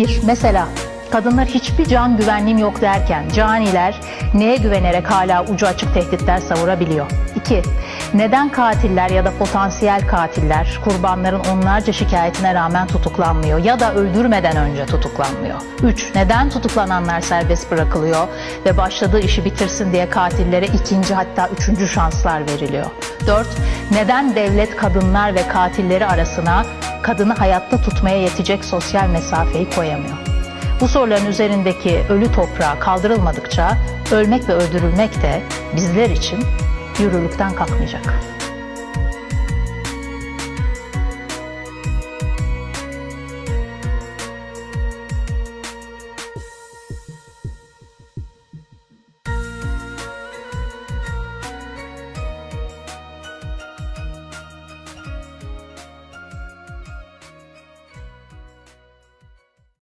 Bir, mesela kadınlar hiçbir can güvenliğim yok derken caniler neye güvenerek hala ucu açık tehditler savurabiliyor? İki, neden katiller ya da potansiyel katiller kurbanların onlarca şikayetine rağmen tutuklanmıyor ya da öldürmeden önce tutuklanmıyor? Üç, neden tutuklananlar serbest bırakılıyor ve başladığı işi bitirsin diye katillere ikinci hatta üçüncü şanslar veriliyor? Dört, neden devlet kadınlar ve katilleri arasına kadını hayatta tutmaya yetecek sosyal mesafeyi koyamıyor? Bu soruların üzerindeki ölü toprağa kaldırılmadıkça ölmek ve öldürülmek de bizler için yürürlükten kalkmayacak.